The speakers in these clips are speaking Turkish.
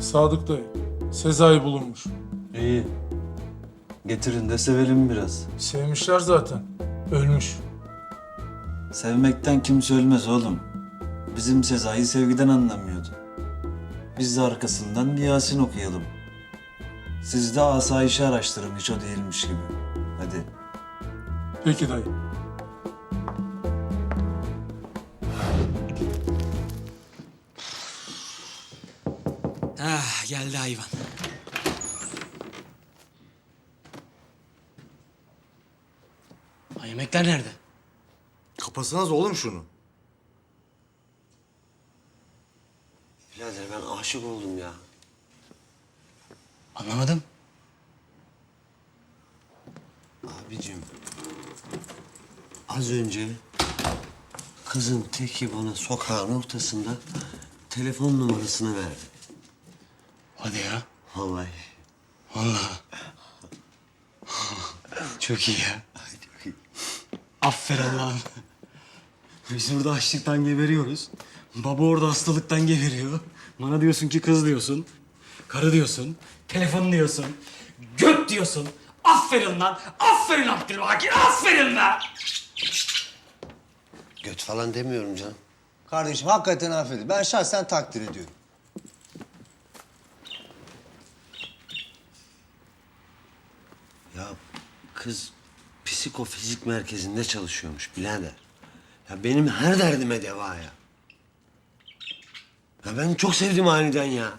Sadık dayı. Sezai bulunmuş. İyi. Getirin de sevelim biraz. Sevmişler zaten. Ölmüş. Sevmekten kimse ölmez oğlum. Bizim Sezai sevgiden anlamıyordu. Biz de arkasından bir Yasin okuyalım. Siz de asayişi araştırın hiç o değilmiş gibi. Hadi. Peki dayı. Ah geldi hayvan. Ha, yemekler nerede? Kapasanız oğlum şunu. Birader ben aşık oldum ya. Anlamadım. Abicim. Az önce kızın teki bana sokağın ortasında telefon numarasını verdi. Hadi ya. Vallahi. Vallahi. Çok iyi ya. Aferin lan. Biz burada açlıktan geberiyoruz. Baba orada hastalıktan geberiyor. Bana diyorsun ki kız diyorsun. Karı diyorsun. Telefon diyorsun. Göt diyorsun. Aferin lan. Aferin Abdülbakir. Aferin lan. Göt falan demiyorum canım. Kardeşim hakikaten affedin. Ben şahsen takdir ediyorum. Ya kız psikofizik merkezinde çalışıyormuş birader. Ya benim her derdime deva ya. Ya ben çok sevdim aniden ya.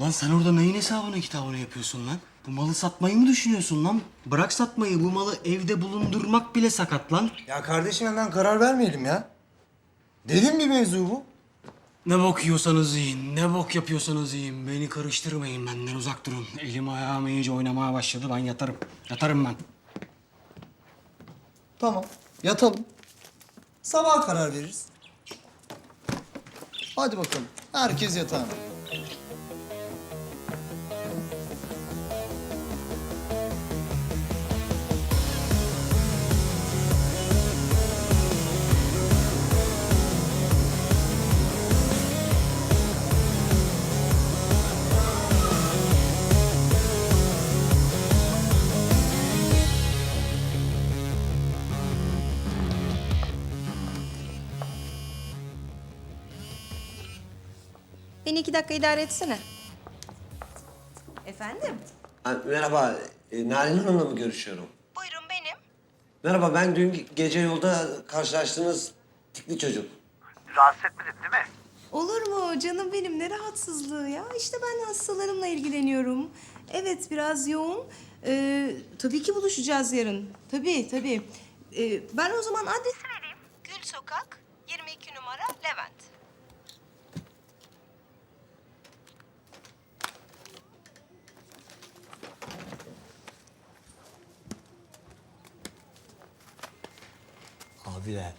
Lan sen orada neyin hesabını kitabını yapıyorsun lan? Bu malı satmayı mı düşünüyorsun lan? Bırak satmayı bu malı evde bulundurmak bile sakat lan. Ya kardeşim hemen karar vermeyelim ya. Dedim bir mevzu bu. Ne bok yiyorsanız yiyin, ne bok yapıyorsanız yiyin. Beni karıştırmayın, benden uzak durun. Elim ayağım iyice oynamaya başladı, ben yatarım. Yatarım ben. Tamam. Yatalım. Sabah karar veririz. Hadi bakalım. Herkes yatağına. Beni iki dakika idare etsene. Efendim? Ha, merhaba, e, Narin Hanım'la mı görüşüyorum? Buyurun benim. Merhaba, ben dün ge- gece yolda karşılaştığınız tikli çocuk. Olur mu canım benim ne rahatsızlığı ya. İşte ben hastalarımla ilgileniyorum. Evet biraz yoğun. Ee, tabii ki buluşacağız yarın. Tabii tabii. Ee, ben o zaman adresi vereyim. Gül Sokak 22 numara Levent. Abiler,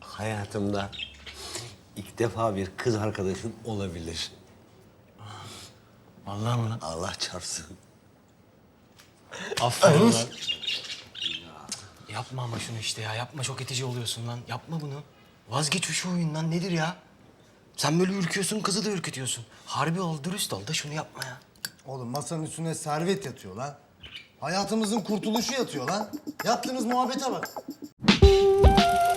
hayatımda ilk defa bir kız arkadaşım olabilir. Vallahi mı lan? Allah çarpsın. Aferin lan. Yapma ama şunu işte ya, yapma çok itici oluyorsun lan. Yapma bunu. Vazgeç şu oyundan, nedir ya? Sen böyle ürküyorsun, kızı da ürkütüyorsun. Harbi ol, dürüst ol da şunu yapma ya. Oğlum masanın üstüne servet yatıyor lan. Hayatımızın kurtuluşu yatıyor lan. Yaptığınız muhabbete bak. Música